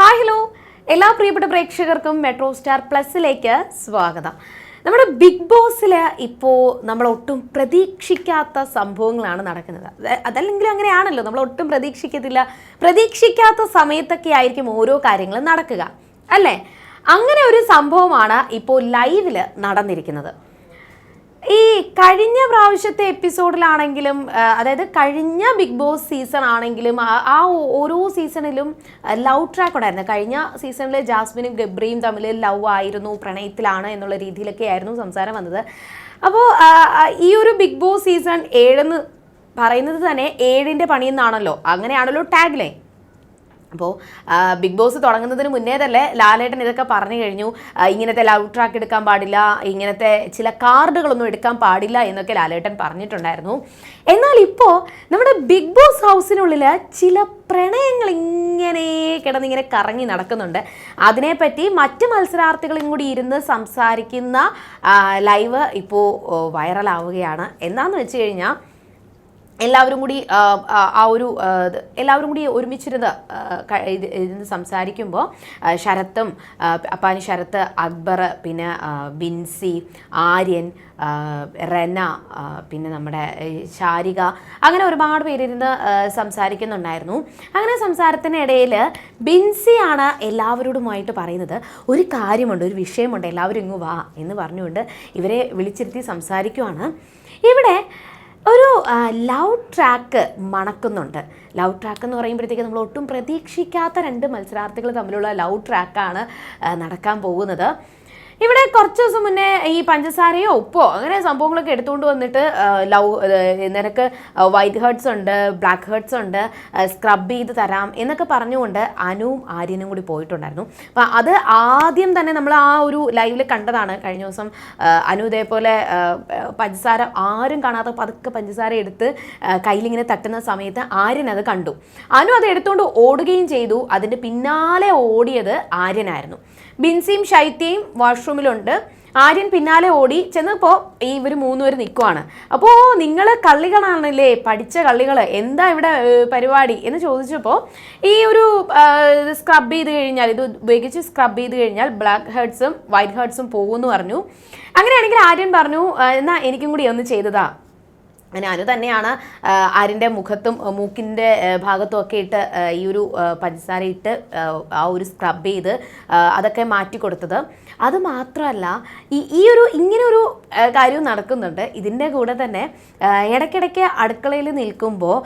Hi hello എല്ലാ പ്രിയപ്പെട്ട പ്രേക്ഷകർക്കും മെട്രോ സ്റ്റാർ പ്ലസിലേക്ക് സ്വാഗതം. നമ്മുടെ ബിഗ് ബോസിൽ ഇപ്പോൾ നമ്മൾ ഒട്ടും പ്രതീക്ഷിക്കാത്ത സംഭവങ്ങളാണ് നടക്കുന്നത്. അത് അതല്ലെങ്കിൽ അങ്ങനെയാണല്ലോ നമ്മൾ ഒട്ടും പ്രതീക്ഷിക്കത്തില്ല. പ്രതീക്ഷിക്കാത്ത സമയത്തൊക്കെ ആയിരിക്കും ഓരോ കാര്യങ്ങളും നടക്കുക. അല്ലേ? അങ്ങനെ ഒരു സംഭവമാണ് ഇപ്പോൾ ലൈവിൽ നടന്നിരിക്കുന്നത്. ഈ കഴിഞ്ഞ പ്രാവശ്യത്തെ എപ്പിസോഡിലാണെങ്കിലും അതായത് കഴിഞ്ഞ ബിഗ് ബോസ് സീസൺ ആണെങ്കിലും ആ- ഓരോ സീസണിലും ലവ് ട്രാക്ക് ഉണ്ടായിരുന്നു. കഴിഞ്ഞ സീസണിൽ ജാസ്മിനും ഗബ്രിയും തമ്മിൽ ലവ് ആയിരുന്നു പ്രണയത്തിലാണ് എന്നുള്ള രീതിയിലൊക്കെ ആയിരുന്നു സംസാരം വന്നത്. അപ്പോൾ ഈ ഒരു ബിഗ് ബോസ് സീസൺ ഏഴെന്ന് പറയുന്നത് തന്നെ ഏഴിന്റെ പണിയെന്നാണല്ലോ അങ്ങനെയാണല്ലോ ടാഗ് ലൈൻ അപ്പോൾ ബിഗ് ബോസ് തുടങ്ങുന്നതിന് മുന്നേ തന്നെ ലാലേട്ടൻ ഇതൊക്കെ പറഞ്ഞു കഴിഞ്ഞു. ഇങ്ങനത്തെ ലവ് ട്രാക്ക് എടുക്കാൻ പാടില്ല ഇങ്ങനത്തെ ചില കാർഡുകളൊന്നും എടുക്കാൻ പാടില്ല എന്നൊക്കെ ലാലേട്ടൻ പറഞ്ഞിട്ടുണ്ടായിരുന്നു. എന്നാൽ ഇപ്പോൾ നമ്മുടെ ബിഗ് ബോസ് ഹൗസിനുള്ളിൽ ചില പ്രണയങ്ങൾ ഇങ്ങനെ കിടന്നിങ്ങനെ കറങ്ങി നടക്കുന്നുണ്ട്. അതിനെപ്പറ്റി മറ്റ് മത്സരാർത്ഥികളും കൂടി ഇരുന്ന് സംസാരിക്കുന്ന ലൈവ് ഇപ്പോൾ വൈറലാവുകയാണ്. എന്താണെന്ന് വെച്ച് കഴിഞ്ഞാൽ എല്ലാവരും കൂടി ആ, ഒരു എല്ലാവരും കൂടി ഒരുമിച്ചിരുന്ന് ഇരുന്ന് സംസാരിക്കുമ്പോൾ ശരത്തും അപ്പാനി ശരത്ത് അക്ബർ പിന്നെ ബിൻസി ആര്യൻ റെന പിന്നെ നമ്മുടെ ശാരിക അങ്ങനെ ഒരുപാട് പേരിരുന്ന് സംസാരിക്കുന്നുണ്ടായിരുന്നു. അങ്ങനെ സംസാരത്തിനിടയിൽ ബിൻസിയാണ് എല്ലാവരോടുമായിട്ട് പറയുന്നത് ഒരു കാര്യമുണ്ട് ഒരു വിഷയമുണ്ട് എല്ലാവരും ഇങ്ങ് വാ എന്ന് പറഞ്ഞുകൊണ്ട് ഇവരെ വിളിച്ചിരുത്തി സംസാരിക്കുവാണ്. ഇവിടെ ഒരു ലവ് ട്രാക്ക് മണക്കുന്നുണ്ട്. ലവ് ട്രാക്ക് എന്ന് പറയുമ്പോഴത്തേക്ക് നമ്മൾ ഒട്ടും പ്രതീക്ഷിക്കാത്ത രണ്ട് മത്സരാർത്ഥികൾ തമ്മിലുള്ള ലവ് ട്രാക്കാണ് നടക്കാൻ പോകുന്നത്. ഇവിടെ കുറച്ച് ദിവസം മുന്നേ ഈ പഞ്ചസാരയോ ഉപ്പോ അങ്ങനെ സംഭവങ്ങളൊക്കെ എടുത്തുകൊണ്ട് വന്നിട്ട് ലവ് നിനക്ക് വൈറ്റ് ഹേർട്സ് ഉണ്ട് ബ്ലാക്ക് ഹേർട്സ് ഉണ്ട് സ്ക്രബ് ചെയ്ത് തരാം എന്നൊക്കെ പറഞ്ഞുകൊണ്ട് അനുവും ആര്യനും കൂടി പോയിട്ടുണ്ടായിരുന്നു. അപ്പം അത് ആദ്യം തന്നെ നമ്മൾ ആ ഒരു ലൈവിൽ കണ്ടതാണ്. കഴിഞ്ഞ ദിവസം അനു ഇതേപോലെ പഞ്ചസാര ആരും കാണാത്ത പതുക്കെ പഞ്ചസാര എടുത്ത് കയ്യിലിങ്ങനെ തട്ടുന്ന സമയത്ത് ആര്യൻ അത് കണ്ടു. അനു അത് എടുത്തുകൊണ്ട് ഓടുകയും ചെയ്തു. അതിന്റെ പിന്നാലെ ഓടിയത് ആര്യനായിരുന്നു. ബിൻസിയും ശൈത്യയും വാഷ്റൂമിലുണ്ട് ആര്യൻ പിന്നാലെ ഓടി. ചെന്നപ്പോൾ ഈ ഇവർ മൂന്നുപേർ നിൽക്കുവാണ് അപ്പോൾ നിങ്ങൾ കള്ളികളാണല്ലേ? പഠിച്ച കള്ളികൾ എന്താ ഇവിടെ പരിപാടി? എന്ന് ചോദിച്ചപ്പോൾ ഈ ഒരു സ്ക്രബ് ചെയ്ത് കഴിഞ്ഞാൽ ഇത് ഉപയോഗിച്ച് സ്ക്രബ് ചെയ്ത് കഴിഞ്ഞാൽ ബ്ലാക്ക് ഹെഡ്സും വൈറ്റ് ഹെഡ്സും പോകുമെന്ന് പറഞ്ഞു. അങ്ങനെയാണെങ്കിൽ ആര്യൻ പറഞ്ഞു എന്നാൽ എനിക്കും കൂടി ഒന്ന് ചെയ്തതാ. അങ്ങനെ അനു തന്നെയാണ് ആരിന്റെ മുഖത്തും മൂക്കിന്റെ ഭാഗത്തും ഒക്കെ ഇട്ട് ഈ ഒരു പഞ്ചസാര ഇട്ട് ആ, ഒരു സ്ക്രബ് ചെയ്ത് അതൊക്കെ മാറ്റി കൊടുത്തത്. അത് മാത്രമല്ല ഈ ഈ ഒരു ഇങ്ങനെ ഒരു കാര്യവും നടക്കുന്നുണ്ട്. ഇതിന്റെ കൂടെ തന്നെ ഇടയ്ക്കിടയ്ക്ക് അടുക്കളയിൽ നിൽക്കുമ്പോൾ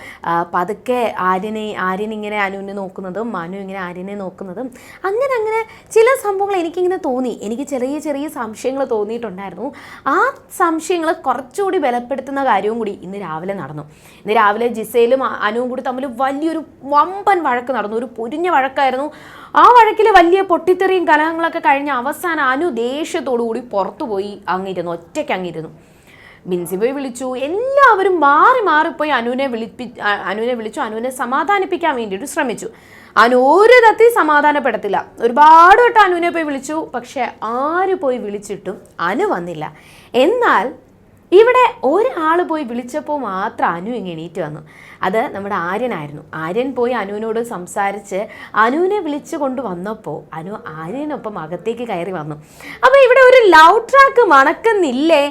പതുക്കെ ആര്യനെ ആര്യൻ ഇങ്ങനെ അനുവിനെ നോക്കുന്നതും മനു ഇങ്ങനെ ആര്യനെ നോക്കുന്നതും അങ്ങനെ അങ്ങനെ ചില സംഭവങ്ങൾ എനിക്കിങ്ങനെ തോന്നി. എനിക്ക് ചെറിയ ചെറിയ സംശയങ്ങൾ തോന്നിയിട്ടുണ്ടായിരുന്നു. ആ സംശയങ്ങൾ കുറച്ചുകൂടി ബലപ്പെടുത്തുന്ന കാര്യവും കൂടി ഇന്ന് രാവിലെ നടന്നു. ഇന്ന് രാവിലെ ജിസയിലും അനുവും കൂടി തമ്മിൽ വലിയൊരു വമ്പൻ വഴക്ക് നടന്നു. ഒരു പൊരിഞ്ഞ വഴക്കായിരുന്നു. ആ വഴക്കിൽ വലിയ പൊട്ടിത്തെറിയും കലഹങ്ങളൊക്കെ കഴിഞ്ഞ അവസാനം അനു ദേഷ്യത്തോടു കൂടി പുറത്തുപോയി. അങ്ങിരുന്നു ഒറ്റയ്ക്ക് അങ്ങിരുന്നു ബിൻസി പോയി വിളിച്ചു. എല്ലാവരും മാറി മാറിപ്പോയി അനുവിനെ വിളിപ്പി അനുവിനെ വിളിച്ചു. അനുവിനെ സമാധാനിപ്പിക്കാൻ വേണ്ടിയിട്ട് ശ്രമിച്ചു. അനു ഒരു തത്തി സമാധാനപ്പെടത്തില്ല. ഒരുപാട് വട്ടം അനുവിനെ പോയി വിളിച്ചു. പക്ഷെ ആര് പോയി വിളിച്ചിട്ടും അനു വന്നില്ല. എന്നാൽ ഇവിടെ ഒരാൾ പോയി വിളിച്ചപ്പോൾ മാത്രം അനു ഇങ്ങനെ എണീറ്റ് വന്നു. അത് നമ്മുടെ ആര്യനായിരുന്നു. ആര്യൻ പോയി അനുവിനോട് സംസാരിച്ച് അനുവിനെ വിളിച്ചു കൊണ്ട് വന്നപ്പോൾ അനു ആര്യനൊപ്പം അകത്തേക്ക് കയറി വന്നു. അപ്പോൾ ഇവിടെ ഒരു ലവ് ട്രാക്ക് മണക്കുന്നില്ലേ?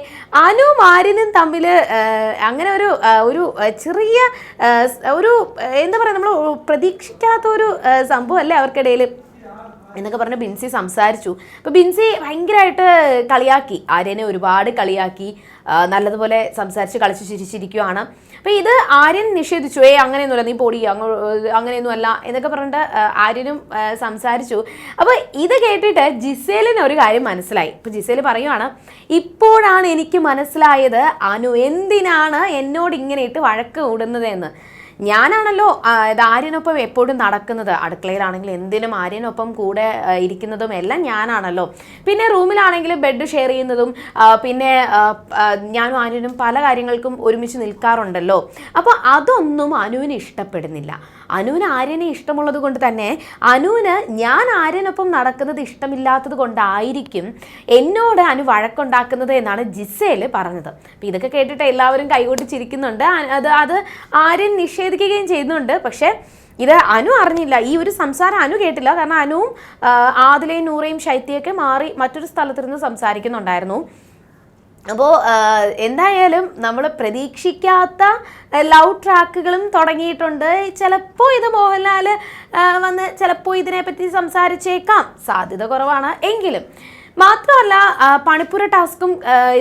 അനു ആര്യനും തമ്മിൽ അങ്ങനെ ഒരു ഒരു ചെറിയ ഒരു എന്താ പറയുക നമ്മൾ പ്രതീക്ഷിക്കാത്ത ഒരു സംഭവമല്ലേ അവർക്കിടയിൽ എന്നൊക്കെ പറഞ്ഞ് ബിൻസി സംസാരിച്ചു. അപ്പോൾ ബിൻസി ഭയങ്കരമായിട്ട് കളിയാക്കി. ആര്യനെ ഒരുപാട് കളിയാക്കി. നല്ലതുപോലെ സംസാരിച്ച് കളിച്ച് ചിരിച്ചിരിക്കുവാണ്. അപ്പോൾ ഇത് ആര്യൻ നിഷേധിച്ചു. ഏ അങ്ങനെയൊന്നുമല്ല. നീ പൊടി. അങ്ങ് അങ്ങനെയൊന്നുമല്ല. എന്നൊക്കെ പറഞ്ഞിട്ട് ആര്യനും സംസാരിച്ചു. അപ്പോൾ ഇത് കേട്ടിട്ട് ജിസേലിന് ഒരു കാര്യം മനസ്സിലായി. ഇപ്പോൾ ജിസേൽ പറയുവാണ് ഇപ്പോഴാണ് എനിക്ക് മനസ്സിലായത് അനു എന്തിനാണ് എന്നോട് ഇങ്ങനെ ഇട്ട് വഴക്ക് കൂടുന്നതെന്ന്? ഞാനാണല്ലോ ഇത് ആര്യനൊപ്പം എപ്പോഴും നടക്കുന്നത്. അടുക്കളയിലാണെങ്കിലും എന്തിനും ആര്യനൊപ്പം കൂടെ ഇരിക്കുന്നതും എല്ലാം ഞാനാണല്ലോ. പിന്നെ റൂമിലാണെങ്കിൽ ബെഡ് ഷെയർ ചെയ്യുന്നതും പിന്നെ ഞാനും ആര്യനും പല കാര്യങ്ങൾക്കും ഒരുമിച്ച് നിൽക്കാറുണ്ടല്ലോ. അപ്പോൾ അതൊന്നും അനുവിന് ഇഷ്ടപ്പെടുന്നില്ല. അനുവിന് ആര്യനെ ഇഷ്ടമുള്ളത് കൊണ്ട് തന്നെ അനുവിന് ഞാൻ ആര്യനൊപ്പം നടക്കുന്നത് ഇഷ്ടമില്ലാത്തത് കൊണ്ടായിരിക്കും എന്നോട് അനു വഴക്കുണ്ടാക്കുന്നത് എന്നാണ് ജിസേൽ പറഞ്ഞത്. അപ്പോൾ ഇതൊക്കെ കേട്ടിട്ട് എല്ലാവരും കൈകൊട്ടി ചിരിക്കുന്നുണ്ട്. അത് അത് ആര്യൻ നിഷേധിക്കുകയും ചെയ്യുന്നുണ്ട്. പക്ഷേ ഇത് അനു അറിഞ്ഞില്ല. ഈ ഒരു സംസാരം അനു കേട്ടില്ല. കാരണം അനുവും ആദിലയും നൂറയും ശൈത്യയൊക്കെ മാറി മറ്റൊരു സ്ഥലത്തിരുന്ന് സംസാരിക്കുന്നുണ്ടായിരുന്നു. അപ്പോൾ എന്തായാലും നമ്മൾ പ്രതീക്ഷിക്കാത്ത ലവ് ട്രാക്കുകളും തുടങ്ങിയിട്ടുണ്ട്. ചിലപ്പോൾ ഇത് മോഹൻലാൽ വന്ന് ചിലപ്പോൾ ഇതിനെപ്പറ്റി സംസാരിച്ചേക്കാം. സാധ്യത കുറവാണ്. എങ്കിലും മാത്രമല്ല പണിപ്പുര ടാസ്കും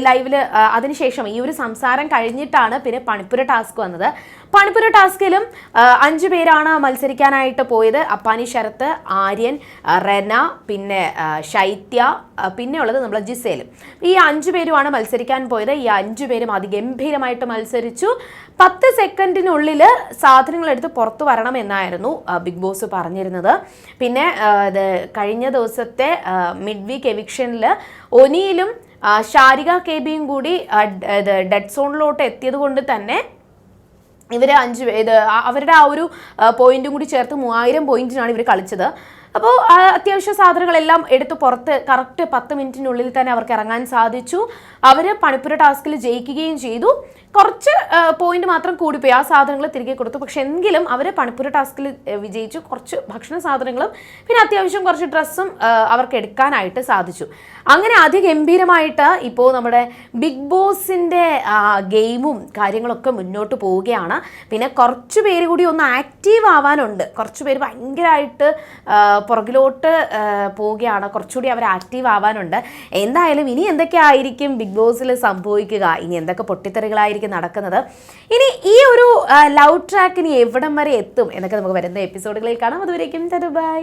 ലൈവിൽ അതിനുശേഷം ഈ ഒരു സംസാരം കഴിഞ്ഞിട്ടാണ് പിന്നെ പണിപ്പുര ടാസ്ക് വന്നത്. പണിപ്പുര ടാസ്കിലും അഞ്ചു പേരാണ് മത്സരിക്കാനായിട്ട് പോയത്. അപ്പാനി ശരത്ത് ആര്യൻ റെന പിന്നെ ശൈത്യ പിന്നെ ഉള്ളത് നമ്മളെ ജിസേലും. ഈ അഞ്ചു പേരുമാണ് മത്സരിക്കാൻ പോയത്. ഈ അഞ്ചു പേരും അതിഗംഭീരമായിട്ട് മത്സരിച്ചു. പത്ത് സെക്കൻഡിനുള്ളിൽ സാധനങ്ങൾ എടുത്ത് പുറത്തു വരണം എന്നായിരുന്നു ബിഗ് ബോസ് പറഞ്ഞിരുന്നത്. പിന്നെ കഴിഞ്ഞ ദിവസത്തെ മിഡ് വീക്ക് എവിക്ഷനിൽ ഒനിയിലും ഷാരിക കെ ബിയും കൂടി ഡെഡ് സോണിലോട്ട് എത്തിയത് കൊണ്ട് തന്നെ ഇവർ അഞ്ച് ഇത് അവരുടെ ആ ഒരു പോയിന്റും കൂടി ചേർത്ത് മൂവായിരം പോയിന്റിനാണ് ഇവർ കളിച്ചത്. അപ്പോൾ അത്യാവശ്യ സാധനങ്ങളെല്ലാം എടുത്ത് പുറത്ത് കറക്റ്റ് പത്ത് മിനിറ്റിനുള്ളിൽ തന്നെ അവർക്ക് ഇറങ്ങാൻ സാധിച്ചു. അവർ പണിപ്പുര ടാസ്കിൽ ജയിക്കുകയും ചെയ്തു. കുറച്ച് പോയിന്റ് മാത്രം കൂടിപ്പോയി. ആ സാധനങ്ങൾ തിരികെ കൊടുത്തു. പക്ഷെ എങ്കിലും അവർ പണിപ്പുര ടാസ്കിൽ വിജയിച്ചു. കുറച്ച് ഭക്ഷണ സാധനങ്ങളും പിന്നെ അത്യാവശ്യം കുറച്ച് ഡ്രസ്സും അവർക്ക് എടുക്കാനായിട്ട് സാധിച്ചു. അങ്ങനെ അതിഗംഭീരമായിട്ട് ഇപ്പോൾ നമ്മുടെ ബിഗ് ബോസിന്റെ ഗെയിമും കാര്യങ്ങളൊക്കെ മുന്നോട്ട് പോവുകയാണ്. പിന്നെ കുറച്ച് പേര് കൂടി ഒന്ന് ആക്റ്റീവ് ആവാനുണ്ട്. കുറച്ച് പേര് ഭയങ്കരമായിട്ട് പുറകിലോട്ട് പോവുകയാണ്. കുറച്ചുകൂടി അവർ ആക്റ്റീവ് ആവാനുണ്ട്. എന്തായാലും ഇനി എന്തൊക്കെയായിരിക്കും ബിഗ് ബോസിൽ സംഭവിക്കുക? ഇനി എന്തൊക്കെ പൊട്ടിത്തെറികളായിരിക്കും നടക്കുന്നത്. ഇനി ഈ ഒരു ലവ് ട്രാക്ക് ഇനി എവിടം വരെ എത്തും എന്നൊക്കെ നമുക്ക് വരുന്ന എപ്പിസോഡുകളിൽ കാണാം. അതുവരേക്കും ബൈ.